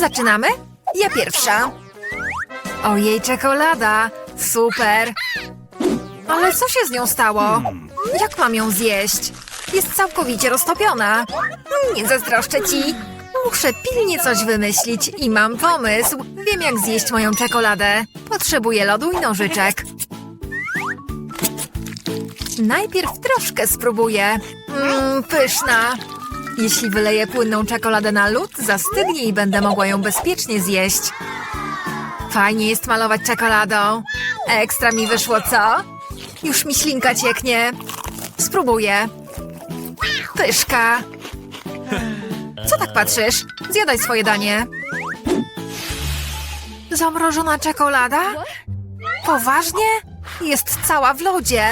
Zaczynamy? Ja pierwsza. Ojej, czekolada. Super. Ale co się z nią stało? Jak mam ją zjeść? Jest całkowicie roztopiona. Nie zazdroszczę ci. Muszę pilnie coś wymyślić i mam pomysł. Wiem, jak zjeść moją czekoladę. Potrzebuję lodu i nożyczek. Najpierw troszkę spróbuję. Mmm, pyszna. Jeśli wyleję płynną czekoladę na lód, zastygnie i będę mogła ją bezpiecznie zjeść. Fajnie jest malować czekoladą. Ekstra mi wyszło, co? Już mi ślinka cieknie. Spróbuję. Pyszka. Co tak patrzysz? Zjadaj swoje danie. Zamrożona czekolada? Poważnie? Jest cała w lodzie.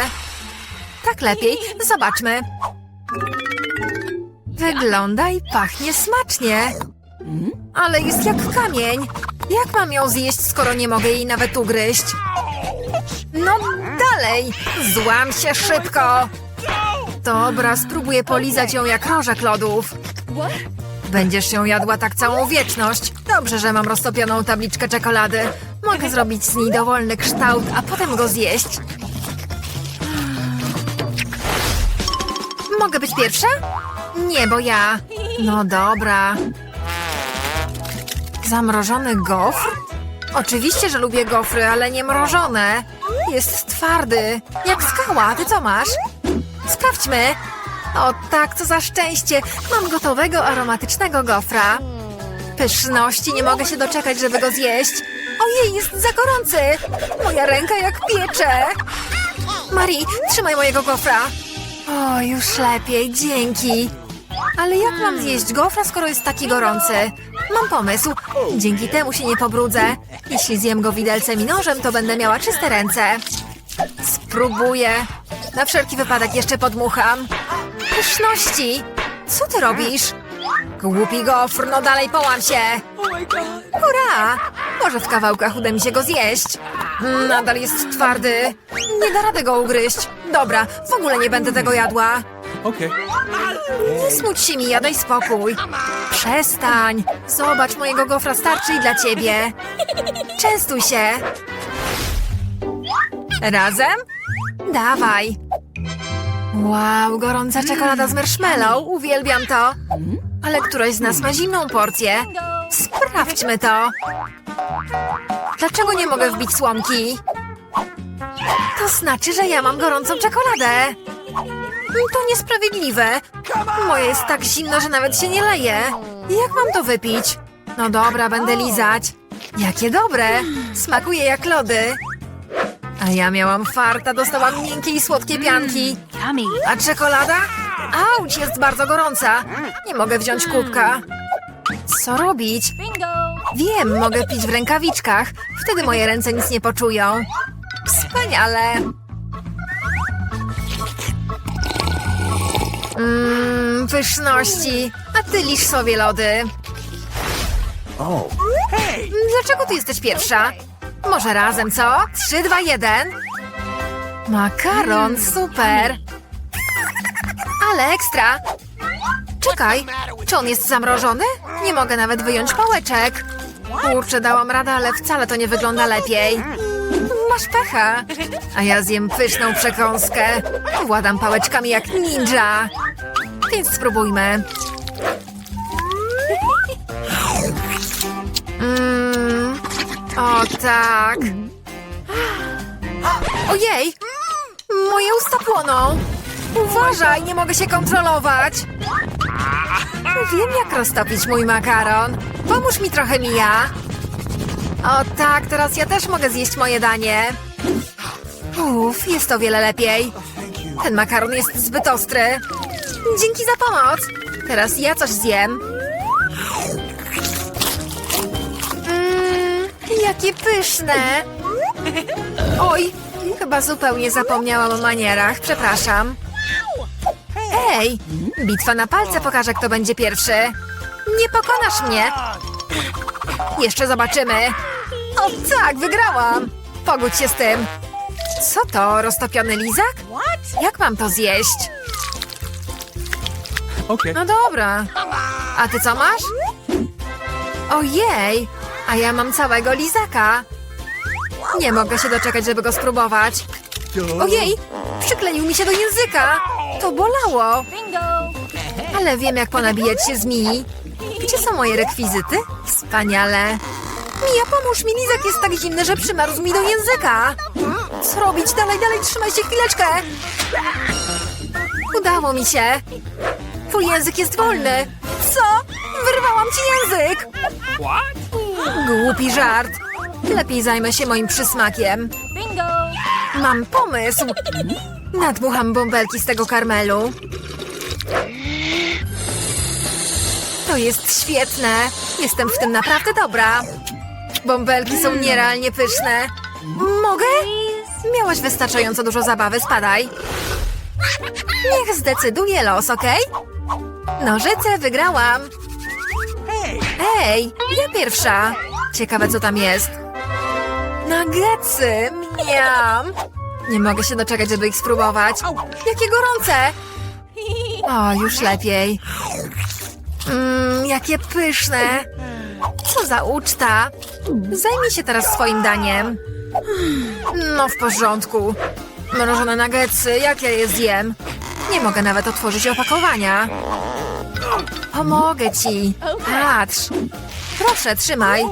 Tak lepiej. Zobaczmy. Wygląda i pachnie smacznie. Ale jest jak kamień. Jak mam ją zjeść, skoro nie mogę jej nawet ugryźć? No dalej! Złam się szybko! Dobra, spróbuję polizać ją jak rożek lodów. Będziesz ją jadła tak całą wieczność. Dobrze, że mam roztopioną tabliczkę czekolady. Mogę zrobić z niej dowolny kształt, a potem go zjeść. Mogę być pierwsza? Nie, bo ja. No dobra. Zamrożony gofr? Oczywiście, że lubię gofry, ale nie mrożone. Jest twardy, jak skała. Ty co masz? Sprawdźmy. O tak, co za szczęście. Mam gotowego, aromatycznego gofra. Pyszności, nie mogę się doczekać, żeby go zjeść. Ojej, jest za gorący. Moja ręka jak piecze. Marie, trzymaj mojego gofra. O, już lepiej, dzięki. Ale jak mam zjeść gofra, skoro jest taki gorący? Mam pomysł. Dzięki temu się nie pobrudzę. Jeśli zjem go widelcem i nożem, to będę miała czyste ręce. Spróbuję. Na wszelki wypadek jeszcze podmucham. Pyszności! Co ty robisz? Głupi gofr, no dalej połam się! Hurra! Może w kawałkach uda mi się go zjeść. Nadal jest twardy. Nie da rady go ugryźć. Dobra, w ogóle nie będę tego jadła. Okay. Nie smuć się mi, daj spokój. Przestań. Zobacz, mojego gofra starczy i dla ciebie. Częstuj się. Razem? Dawaj. Wow, gorąca czekolada z marshmallow. Uwielbiam to. Ale któraś z nas ma zimną porcję. Sprawdźmy to. Dlaczego nie mogę wbić słomki? To znaczy, że ja mam gorącą czekoladę. To niesprawiedliwe. Moje jest tak zimno, że nawet się nie leje. Jak mam to wypić? No dobra, będę lizać. Jakie dobre. Smakuje jak lody. A ja miałam farta, dostałam miękkie i słodkie pianki. Yummy. A czekolada? Auć, jest bardzo gorąca. Nie mogę wziąć kubka. Co robić? Wiem, mogę pić w rękawiczkach. Wtedy moje ręce nic nie poczują. Wspaniale. Mmm, pyszności. A ty lisz sobie lody. Oh. Dlaczego ty jesteś pierwsza? Może razem, co? Trzy, dwa, jeden. Makaron, super. Ale ekstra. Czekaj, czy on jest zamrożony? Nie mogę nawet wyjąć pałeczek. Kurczę, dałam radę, ale wcale to nie wygląda lepiej. Masz pecha. A ja zjem pyszną przekąskę. Władam pałeczkami jak ninja. Więc spróbujmy. Mmm. O tak. Ojej! Moje usta płoną. Uważaj, nie mogę się kontrolować. Wiem, jak roztopić mój makaron. Pomóż mi trochę, Mija. O tak, teraz ja też mogę zjeść moje danie. Uff, jest o wiele lepiej. Ten makaron jest zbyt ostry. Dzięki za pomoc. Teraz ja coś zjem. Mmm, jakie pyszne. Oj, chyba zupełnie zapomniałam o manierach. Przepraszam. Ej, bitwa na palce pokaże, kto będzie pierwszy. Nie pokonasz mnie. Jeszcze zobaczymy. O tak, wygrałam. Pogódź się z tym. Co to, roztopiony lizak? Jak mam to zjeść? Okay. No dobra. A ty co masz? Ojej, a ja mam całego lizaka. Nie mogę się doczekać, żeby go spróbować. Ojej, przykleił mi się do języka. To bolało. Ale wiem, jak ponabijać się z Mii. Gdzie są moje rekwizyty? Wspaniale. Mija, pomóż mi, lizak jest tak zimny, że przymarzł mi do języka. Co robić? Dalej, dalej, trzymaj się chwileczkę. Udało mi się. Twój język jest wolny. Co? Wyrwałam ci język. Głupi żart. Lepiej zajmę się moim przysmakiem. Mam pomysł. Nadmucham bąbelki z tego karmelu. To jest świetne. Jestem w tym naprawdę dobra. Bąbelki są nierealnie pyszne. Mogę? Miałaś wystarczająco dużo zabawy, spadaj. Niech zdecyduje los, okej? Nożyce, wygrałam. Ej, ja pierwsza. Ciekawe, co tam jest. Nuggetsy, miam. Nie mogę się doczekać, żeby ich spróbować. Jakie gorące. O, już lepiej. Mmm, jakie pyszne. Co za uczta. Zajmij się teraz swoim daniem. No w porządku. Mrożone nuggetsy, jak ja je zjem? Nie mogę nawet otworzyć opakowania. Pomogę ci. Patrz. Proszę, trzymaj.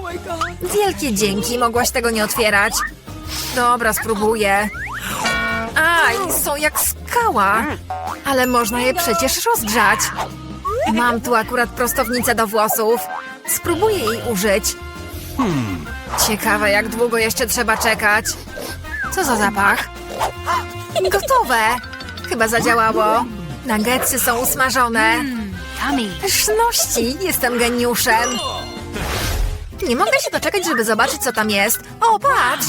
Wielkie dzięki, mogłaś tego nie otwierać. Dobra, spróbuję. Aj, są jak skała. Ale można je przecież rozgrzać. Mam tu akurat prostownicę do włosów. Spróbuję jej użyć. Ciekawe, jak długo jeszcze trzeba czekać. Co za zapach? Gotowe! Chyba zadziałało. Nuggetsy są usmażone. Pyszności! Jestem geniuszem. Nie mogę się doczekać, żeby zobaczyć, co tam jest. O, patrz!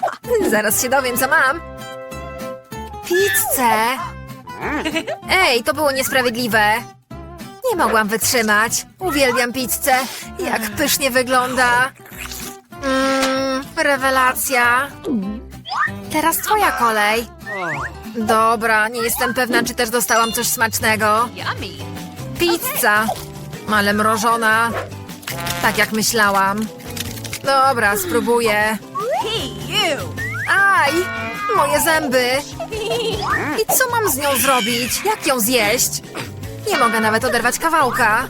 Zaraz się dowiem, co mam. Pizzę! Ej, to było niesprawiedliwe. Nie mogłam wytrzymać. Uwielbiam pizzę. Jak pysznie wygląda. Mmm, rewelacja. Teraz twoja kolej. Dobra, nie jestem pewna, czy też dostałam coś smacznego. Pizza. Ale mrożona. Tak jak myślałam. Dobra, spróbuję. Aj! Moje zęby! I co mam z nią zrobić? Jak ją zjeść? Nie mogę nawet oderwać kawałka.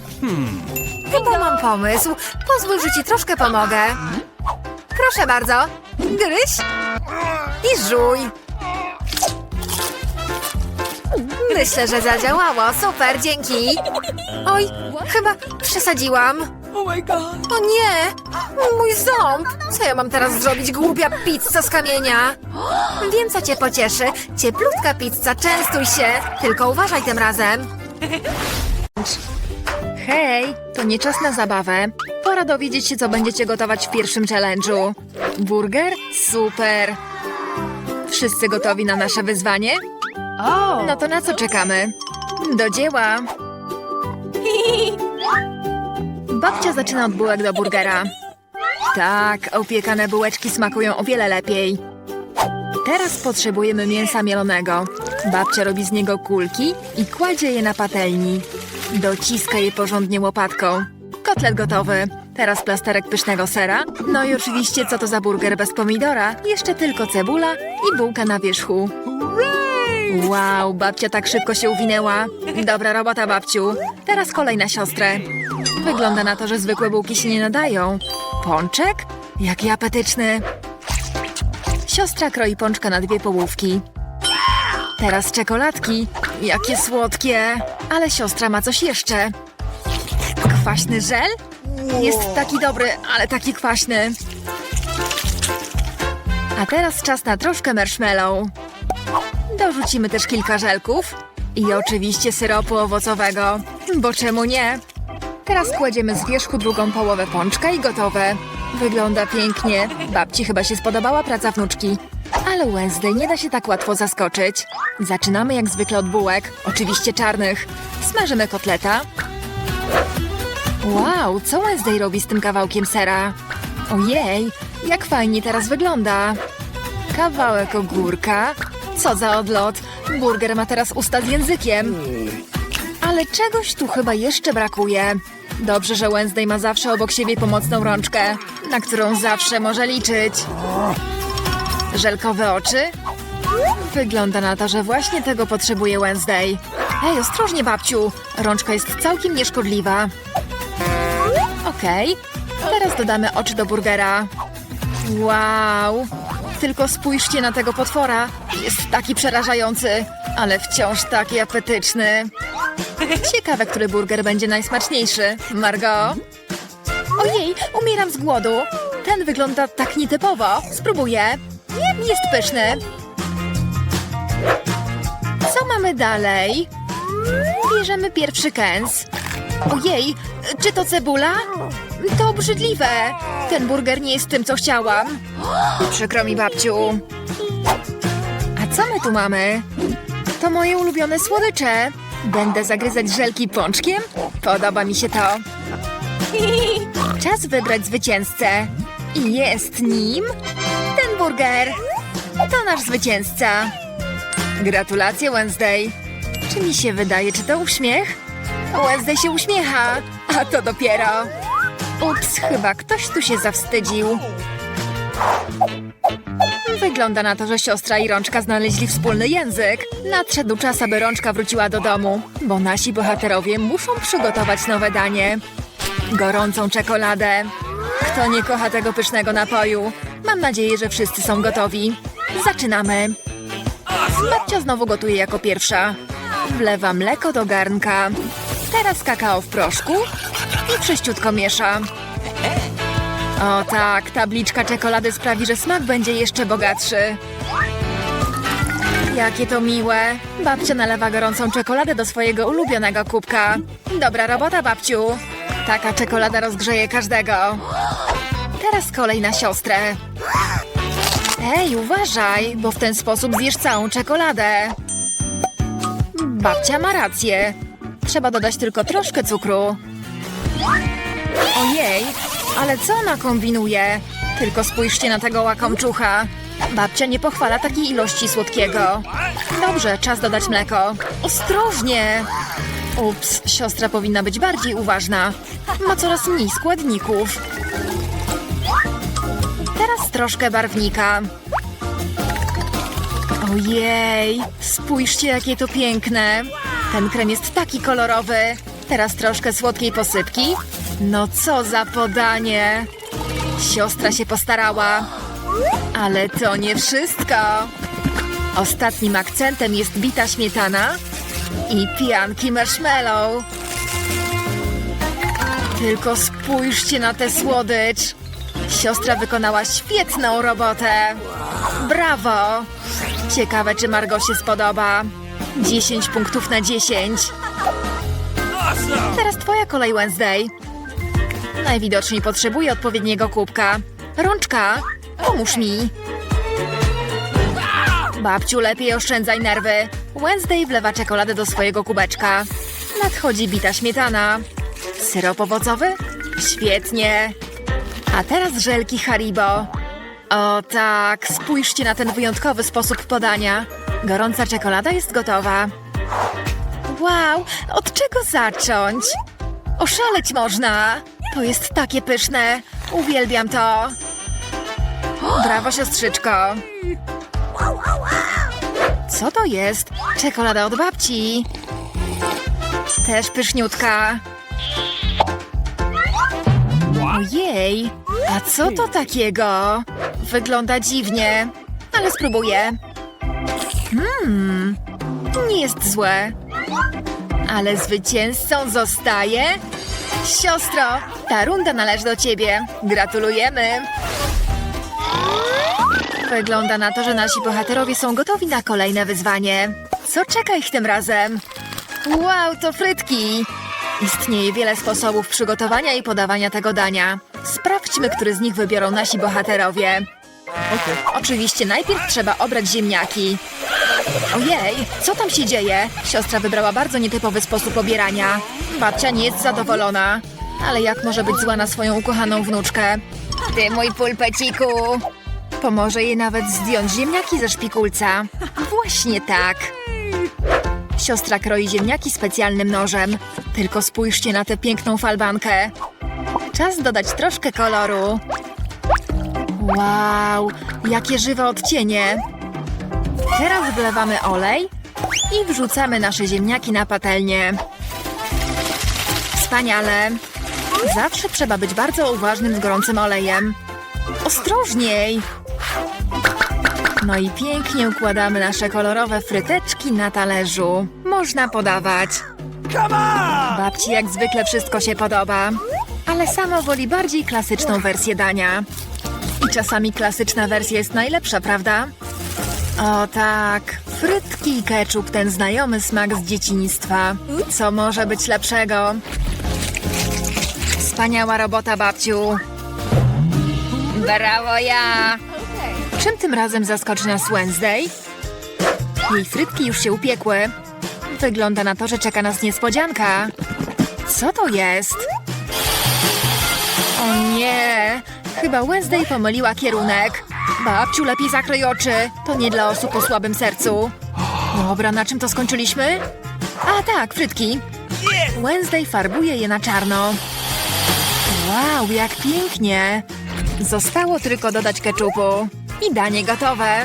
Chyba mam pomysł. Pozwól, że ci troszkę pomogę. Proszę bardzo. Gryź i żuj. Myślę, że zadziałało. Super, dzięki. Oj, chyba przesadziłam. O nie! Mój ząb! Co ja mam teraz zrobić, głupia pizza z kamienia? Wiem, co cię pocieszy. Cieplutka pizza, częstuj się. Tylko uważaj tym razem. Hej, to nie czas na zabawę. Pora dowiedzieć się, co będziecie gotować w pierwszym challenge'u. Burger? Super! Wszyscy gotowi na nasze wyzwanie? No to na co czekamy? Do dzieła! Babcia zaczyna od bułek do burgera. Tak, opiekane bułeczki smakują o wiele lepiej. Teraz potrzebujemy mięsa mielonego. Babcia robi z niego kulki i kładzie je na patelni. Dociska je porządnie łopatką. Kotlet gotowy. Teraz plasterek pysznego sera. No i oczywiście co to za burger bez pomidora? Jeszcze tylko cebula i bułka na wierzchu. Wow, babcia tak szybko się uwinęła. Dobra robota, babciu. Teraz kolej na siostrę. Wygląda na to, że zwykłe bułki się nie nadają. Pączek? Jaki apetyczny. Siostra kroi pączka na dwie połówki. Teraz czekoladki. Jakie słodkie. Ale siostra ma coś jeszcze. Kwaśny żel? Jest taki dobry, ale taki kwaśny. A teraz czas na troszkę marshmallow. Dorzucimy też kilka żelków. I oczywiście syropu owocowego. Bo czemu nie? Teraz kładziemy z wierzchu drugą połowę pączka i gotowe. Wygląda pięknie. Babci chyba się spodobała praca wnuczki. Ale Wednesday nie da się tak łatwo zaskoczyć. Zaczynamy jak zwykle od bułek, oczywiście czarnych. Smażymy kotleta. Wow, co Wednesday robi z tym kawałkiem sera? Ojej, jak fajnie teraz wygląda. Kawałek ogórka. Co za odlot. Burger ma teraz usta z językiem. Ale czegoś tu chyba jeszcze brakuje. Dobrze, że Wednesday ma zawsze obok siebie pomocną rączkę, na którą zawsze może liczyć. Żelkowe oczy? Wygląda na to, że właśnie tego potrzebuje Wednesday. Ej, ostrożnie, babciu. Rączka jest całkiem nieszkodliwa. Okej. Teraz dodamy oczy do burgera. Wow. Tylko spójrzcie na tego potwora. Jest taki przerażający, ale wciąż taki apetyczny. Ciekawe, który burger będzie najsmaczniejszy. Margot? Ojej, umieram z głodu. Ten wygląda tak nietypowo. Spróbuję. Jest pyszny. Co mamy dalej? Bierzemy pierwszy kęs. Ojej, czy to cebula? To obrzydliwe. Ten burger nie jest tym, co chciałam. Przykro mi, babciu. A co my tu mamy? To moje ulubione słodycze. Będę zagryzać żelki pączkiem? Podoba mi się to. Czas wybrać zwycięzcę. I jest nim ten burger. To nasz zwycięzca. Gratulacje, Wednesday. Czy mi się wydaje, czy to uśmiech? Wednesday się uśmiecha, a to dopiero. Ups, chyba ktoś tu się zawstydził. Wygląda na to, że siostra i Rączka znaleźli wspólny język. Nadszedł czas, aby Rączka wróciła do domu, bo nasi bohaterowie muszą przygotować nowe danie. Gorącą czekoladę. Kto nie kocha tego pysznego napoju? Mam nadzieję, że wszyscy są gotowi. Zaczynamy. Babcia znowu gotuje jako pierwsza. Wlewa mleko do garnka. Teraz kakao w proszku i prześciutko miesza. O tak, tabliczka czekolady sprawi, że smak będzie jeszcze bogatszy. Jakie to miłe. Babcia nalewa gorącą czekoladę do swojego ulubionego kubka. Dobra robota, babciu. Taka czekolada rozgrzeje każdego. Teraz kolej na siostrę. Ej, uważaj, bo w ten sposób zjesz całą czekoladę. Babcia ma rację. Trzeba dodać tylko troszkę cukru. Ojej, ale co ona kombinuje? Tylko spójrzcie na tego łakomczucha. Babcia nie pochwala takiej ilości słodkiego. Dobrze, czas dodać mleko. Ostrożnie! Ups, siostra powinna być bardziej uważna. Ma coraz mniej składników. Teraz troszkę barwnika. Ojej, spójrzcie jakie to piękne. Ten krem jest taki kolorowy. Teraz troszkę słodkiej posypki. No co za podanie. Siostra się postarała. Ale to nie wszystko. Ostatnim akcentem jest bita śmietana i pianki marshmallow. Tylko spójrzcie na tę słodycz. Siostra wykonała świetną robotę. Brawo! Ciekawe, czy Margo się spodoba. 10 punktów na 10. Teraz twoja kolej, Wednesday. Najwidoczniej potrzebuję odpowiedniego kubka. Rączka, pomóż mi. Babciu, lepiej oszczędzaj nerwy. Wednesday wlewa czekoladę do swojego kubeczka. Nadchodzi bita śmietana. Syrop owocowy? Świetnie. A teraz żelki Haribo. O tak, spójrzcie na ten wyjątkowy sposób podania. Gorąca czekolada jest gotowa. Wow, od czego zacząć? Oszaleć można. To jest takie pyszne. Uwielbiam to. Brawo, siostrzyczko. Co to jest? Czekolada od babci. Też pyszniutka. Ojej, a co to takiego? Wygląda dziwnie, ale spróbuję. Hmm, nie jest złe. Ale zwycięzcą zostaje... Siostro, ta runda należy do ciebie. Gratulujemy. Wygląda na to, że nasi bohaterowie są gotowi na kolejne wyzwanie. Co czeka ich tym razem? Wow, to frytki! Istnieje wiele sposobów przygotowania i podawania tego dania. Sprawdźmy, który z nich wybiorą nasi bohaterowie. Oczywiście najpierw trzeba obrać ziemniaki. Ojej, co tam się dzieje? Siostra wybrała bardzo nietypowy sposób obierania. Babcia nie jest zadowolona. Ale jak może być zła na swoją ukochaną wnuczkę? Ty, mój pulpeciku! Pomoże jej nawet zdjąć ziemniaki ze szpikulca. Właśnie tak. Siostra kroi ziemniaki specjalnym nożem. Tylko spójrzcie na tę piękną falbankę. Czas dodać troszkę koloru. Wow, jakie żywe odcienie. Teraz wlewamy olej i wrzucamy nasze ziemniaki na patelnię. Wspaniale. Zawsze trzeba być bardzo uważnym z gorącym olejem. Ostrożniej! No i pięknie układamy nasze kolorowe fryteczki na talerzu. Można podawać. Babci jak zwykle wszystko się podoba, ale sama woli bardziej klasyczną wersję dania. I czasami klasyczna wersja jest najlepsza, prawda? O tak, frytki i keczup, ten znajomy smak z dzieciństwa. Co może być lepszego? Wspaniała robota, babciu. Brawo ja! Czym tym razem zaskoczy nas Wednesday? Jej frytki już się upiekły. Wygląda na to, że czeka nas niespodzianka. Co to jest? O nie! Chyba Wednesday pomyliła kierunek. Babciu, lepiej zakryj oczy. To nie dla osób o słabym sercu. Dobra, na czym to skończyliśmy? A tak, frytki. Wednesday farbuje je na czarno. Wow, jak pięknie! Zostało tylko dodać keczupu. I danie gotowe.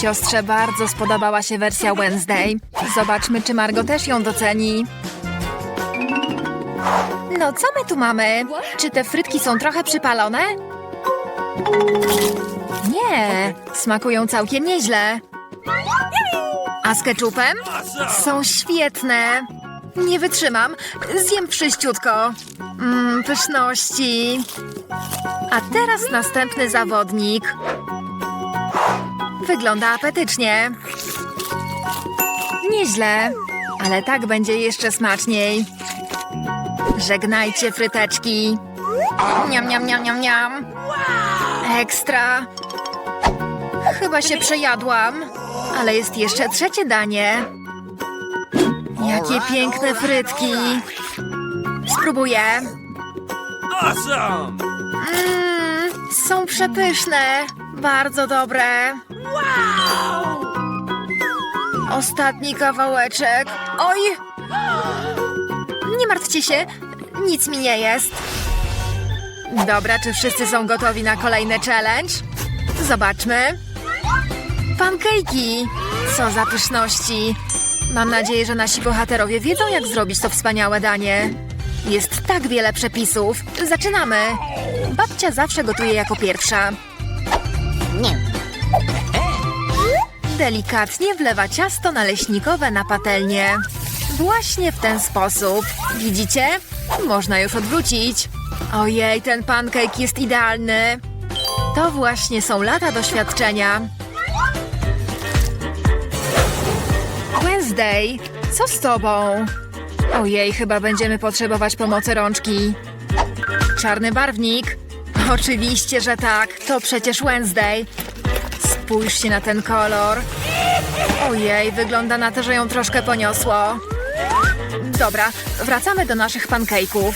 Siostrze bardzo spodobała się wersja Wednesday. Zobaczmy, czy Margo też ją doceni. No, co my tu mamy? Czy te frytki są trochę przypalone? Nie, smakują całkiem nieźle. A z keczupem? Są świetne. Nie wytrzymam. Zjem wszyściutko. Mmm, pyszności. A teraz następny zawodnik. Wygląda apetycznie. Nieźle, ale tak będzie jeszcze smaczniej. Żegnajcie fryteczki. Niam, niam, niam, niam, niam. Ekstra. Chyba się przejadłam, ale jest jeszcze trzecie danie. Jakie piękne frytki. Spróbuję. Awesome! Mmm, są przepyszne. Bardzo dobre. Ostatni kawałeczek. Oj! Nie martwcie się, nic mi nie jest. Dobra, czy wszyscy są gotowi na kolejny challenge? Zobaczmy. Pankejki! Co za pyszności! Mam nadzieję, że nasi bohaterowie wiedzą, jak zrobić to wspaniałe danie. Jest tak wiele przepisów. Zaczynamy! Babcia zawsze gotuje jako pierwsza. Delikatnie wlewa ciasto naleśnikowe na patelnię. Właśnie w ten sposób. Widzicie? Można już odwrócić. Ojej, ten pancake jest idealny. To właśnie są lata doświadczenia. Wednesday, co z tobą? Ojej, chyba będziemy potrzebować pomocy rączki. Czarny barwnik? Oczywiście, że tak. To przecież Wednesday. Spójrzcie na ten kolor. Ojej, wygląda na to, że ją troszkę poniosło. Dobra, wracamy do naszych pancake'ów.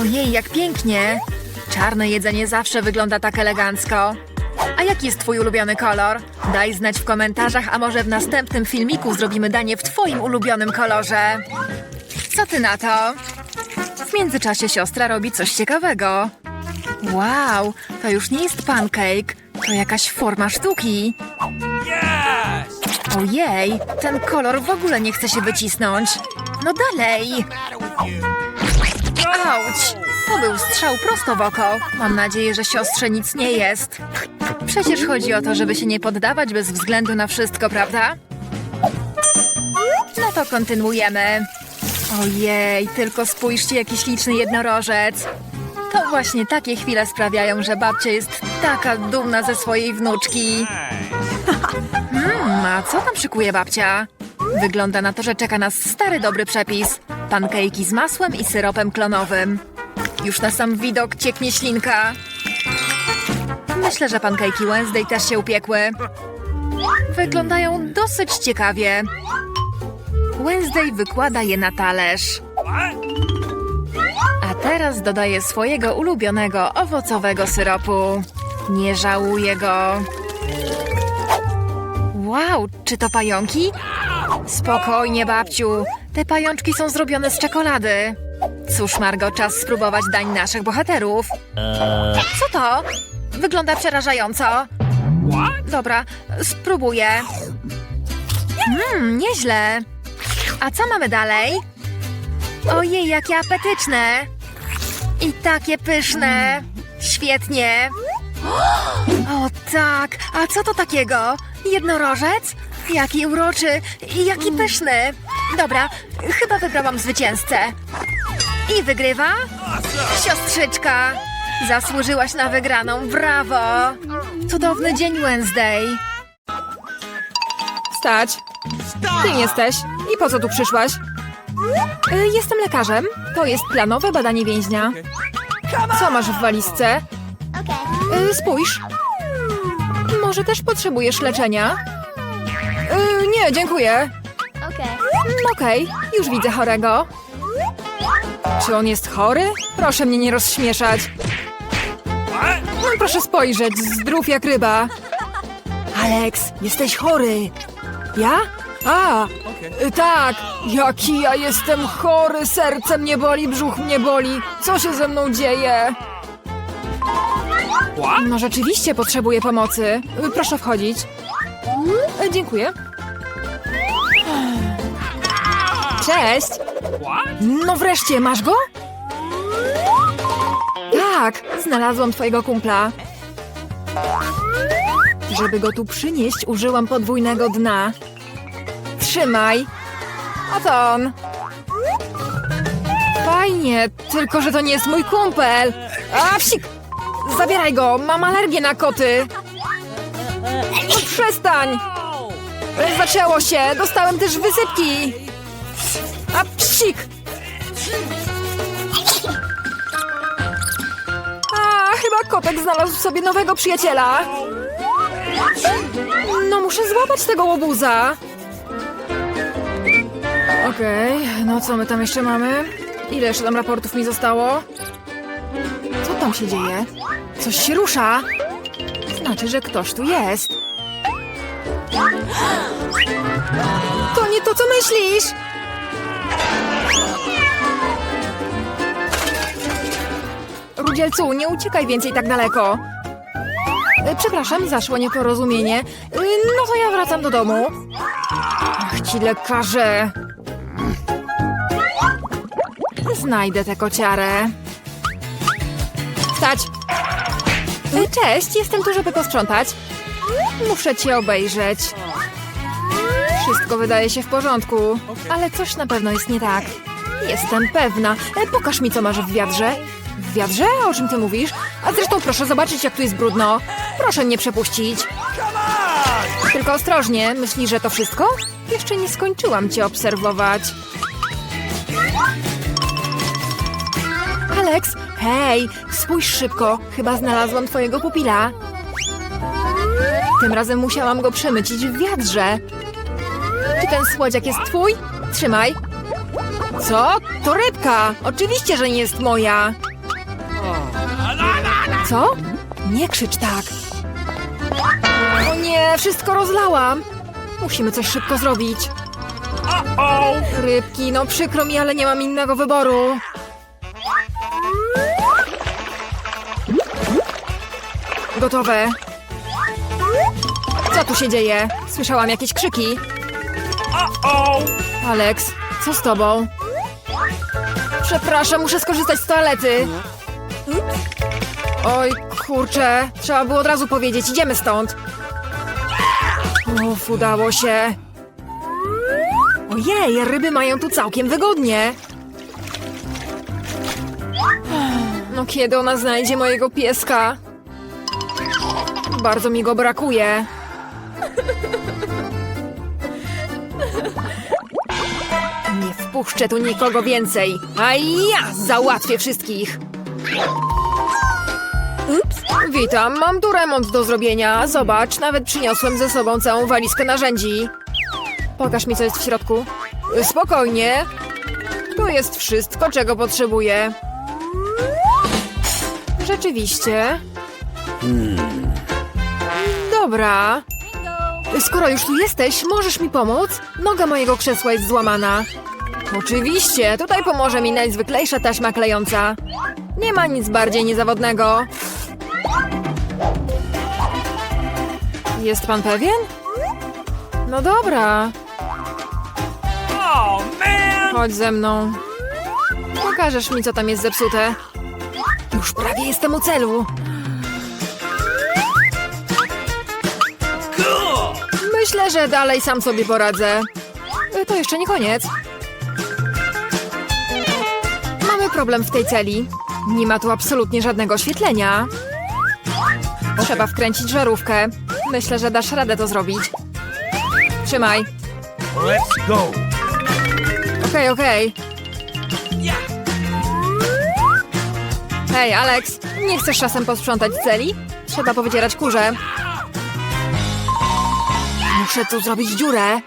Ojej, jak pięknie. Czarne jedzenie zawsze wygląda tak elegancko. A jaki jest twój ulubiony kolor? Daj znać w komentarzach, a może w następnym filmiku zrobimy danie w twoim ulubionym kolorze. Co ty na to? W międzyczasie siostra robi coś ciekawego. Wow, to już nie jest pancake, to jakaś forma sztuki. Ojej, ten kolor w ogóle nie chce się wycisnąć. No dalej! Auć! To był strzał prosto w oko. Mam nadzieję, że siostrze nic nie jest. Przecież chodzi o to, żeby się nie poddawać bez względu na wszystko, prawda? No to kontynuujemy. Ojej, tylko spójrzcie, jaki śliczny jednorożec. To właśnie takie chwile sprawiają, że babcia jest taka dumna ze swojej wnuczki. Hmm, a co tam szykuje babcia? Wygląda na to, że czeka nas stary dobry przepis. Pankejki z masłem i syropem klonowym. Już na sam widok cieknie ślinka. Myślę, że pankejki Wednesday też się upiekły. Wyglądają dosyć ciekawie. Wednesday wykłada je na talerz. A teraz dodaje swojego ulubionego owocowego syropu. Nie żałuję go. Wow, czy to pająki? Spokojnie, babciu. Te pajączki są zrobione z czekolady. Cóż, Margo, czas spróbować dań naszych bohaterów. Co to? Wygląda przerażająco. Dobra, spróbuję. Mmm, nieźle. A co mamy dalej? Ojej, jakie apetyczne. I takie pyszne. Świetnie. O tak, a co to takiego? Jednorożec? Jaki uroczy i jaki pyszny. Dobra, chyba wybrałam zwycięzcę. I wygrywa? Siostrzyczka! Zasłużyłaś na wygraną, brawo! Cudowny dzień Wednesday. Stać! Kim jesteś? I po co tu przyszłaś? Y, Jestem lekarzem. To jest planowe badanie więźnia. Co masz w walizce? Y, Spójrz. Może też potrzebujesz leczenia? Y, Nie, dziękuję. Okay. Mm, Okej, już widzę chorego. Czy on jest chory? Proszę mnie nie rozśmieszać. No, proszę spojrzeć, zdrów jak ryba. Alex, jesteś chory. Ja? A, tak. Jaki ja jestem chory, serce mnie boli, brzuch mnie boli. Co się ze mną dzieje? No rzeczywiście potrzebuję pomocy. Proszę wchodzić. Y, Dziękuję. Cześć. No wreszcie, masz go? Tak, znalazłam twojego kumpla. Żeby go tu przynieść, użyłam podwójnego dna. Trzymaj. Oto on. Fajnie, tylko że to nie jest mój kumpel. A, wsik! Zabieraj go, mam alergię na koty. No przestań! Zaczęło się, dostałem też wysypki. Psik! A, chyba kotek znalazł sobie nowego przyjaciela. No, muszę złapać tego łobuza. Okej, no co my tam jeszcze mamy? Ile jeszcze tam raportów mi zostało? Co tam się dzieje? Coś się rusza. Znaczy, że ktoś tu jest. To nie to, co myślisz! Rudzielcu, nie uciekaj więcej tak daleko. E, Przepraszam, zaszło nieporozumienie. E, No to ja wracam do domu. Ach, ci lekarze. Znajdę tę kociarę. Stać! E, Cześć, jestem tu, żeby posprzątać. Muszę cię obejrzeć. Wszystko wydaje się w porządku, ale coś na pewno jest nie tak. Jestem pewna. Pokaż mi, co masz w wiadrze. W wiadrze? O czym ty mówisz? A zresztą proszę zobaczyć, jak tu jest brudno. Proszę mnie przepuścić. Tylko ostrożnie. Myślisz, że to wszystko? Jeszcze nie skończyłam cię obserwować. Alex, hej, spójrz szybko. Chyba znalazłam twojego pupila. Tym razem musiałam go przemycić w wiadrze. Czy ten słodziak jest twój? Trzymaj. Co? To rybka! Oczywiście, że nie jest moja. Co? Nie krzycz tak. O nie, wszystko rozlałam. Musimy coś szybko zrobić. Rybki, no przykro mi, ale nie mam innego wyboru. Gotowe. Co tu się dzieje? Słyszałam jakieś krzyki. Alex, co z tobą? Przepraszam, muszę skorzystać z toalety. Oj, kurczę, trzeba było od razu powiedzieć, idziemy stąd. Uf, udało się. Ojej, ryby mają tu całkiem wygodnie. No kiedy ona znajdzie mojego pieska? Bardzo mi go brakuje. Nie wpuszczę tu nikogo więcej, a ja załatwię wszystkich. Witam, mam tu remont do zrobienia. Zobacz, nawet przyniosłem ze sobą całą walizkę narzędzi. Pokaż mi, co jest w środku. Spokojnie. Tu jest wszystko, czego potrzebuję. Rzeczywiście. Dobra. Skoro już tu jesteś, możesz mi pomóc? Noga mojego krzesła jest złamana. Oczywiście, tutaj pomoże mi najzwyklejsza taśma klejąca. Nie ma nic bardziej niezawodnego. Jest pan pewien? No dobra, Oh, chodź ze mną. Pokażesz mi, co tam jest zepsute. Już prawie jestem u celu. Myślę, że dalej sam sobie poradzę. Y, To jeszcze nie koniec. Mamy problem w tej celi. Nie ma tu absolutnie żadnego oświetlenia. Trzeba wkręcić żarówkę. Myślę, że dasz radę to zrobić. Trzymaj. Let's go! Okej, okej. Hej, Alex, nie chcesz czasem posprzątać celi? Trzeba powycierać kurze. Muszę tu zrobić dziurę.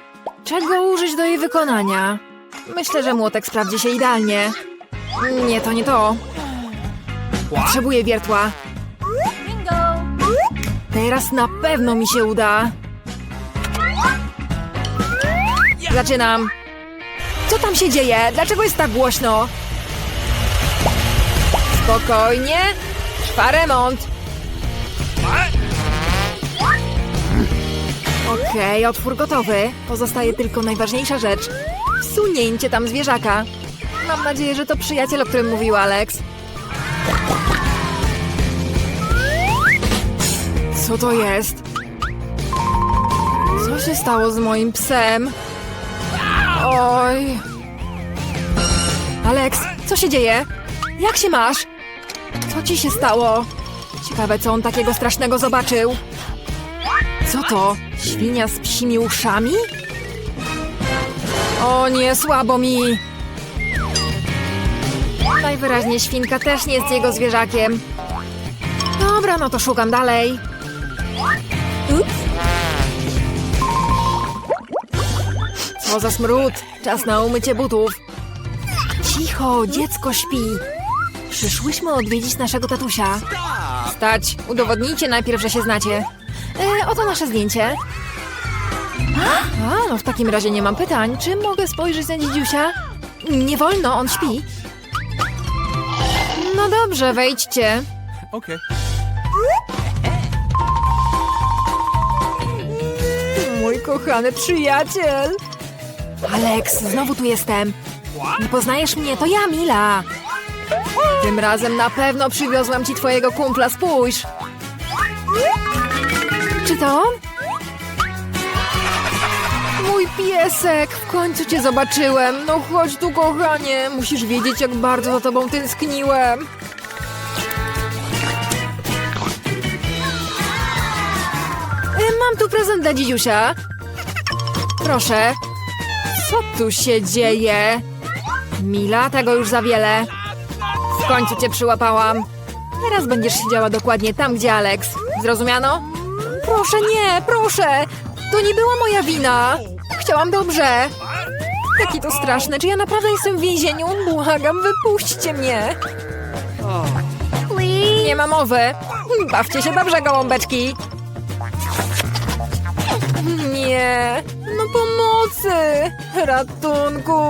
Czego użyć do jej wykonania? Myślę, że młotek sprawdzi się idealnie. Nie, to nie to. Potrzebuję wiertła. Teraz na pewno mi się uda. Zaczynam. Co tam się dzieje? Dlaczego jest tak głośno? Spokojnie. Trwa remont. Okej, otwór gotowy. Pozostaje tylko najważniejsza rzecz. Wsunięcie tam zwierzaka. Mam nadzieję, że to przyjaciel, o którym mówił Alex. Co to jest? Co się stało z moim psem? Oj. Alex, co się dzieje? Jak się masz? Co ci się stało? Ciekawe, co on takiego strasznego zobaczył. Co to? Świnia z psimi uszami? O nie, słabo mi! Najwyraźniej świnka też nie jest jego zwierzakiem. Dobra, no to szukam dalej. Ups. Co za smród! Czas na umycie butów. Cicho, dziecko śpi. Przyszłyśmy odwiedzić naszego tatusia. Stać, udowodnijcie najpierw, że się znacie. E, oto nasze zdjęcie. A, no w takim razie nie mam pytań. Czy mogę spojrzeć na dzidziusia? Nie wolno, on śpi. No dobrze, wejdźcie. Okay. Mój kochany przyjaciel. Alex, znowu tu jestem. Nie poznajesz mnie, to ja, Mila. Tym razem na pewno przywiozłam ci twojego kumpla, spójrz. Czy to on? Mój piesek, w końcu cię zobaczyłem. No chodź tu, kochanie. Musisz wiedzieć, jak bardzo za tobą tęskniłem. Mam tu prezent dla dzidziusia. Proszę. Co tu się dzieje? Mila, tego już za wiele. W końcu cię przyłapałam. Teraz będziesz siedziała dokładnie tam, gdzie Alex. Zrozumiano? Proszę, nie, proszę! To nie była moja wina! Chciałam dobrze! Jaki to straszne, czy ja naprawdę jestem w więzieniu? Błagam, wypuśćcie mnie! Nie ma mowy! Bawcie się dobrze, gołąbeczki! Nie! No pomocy! Ratunku!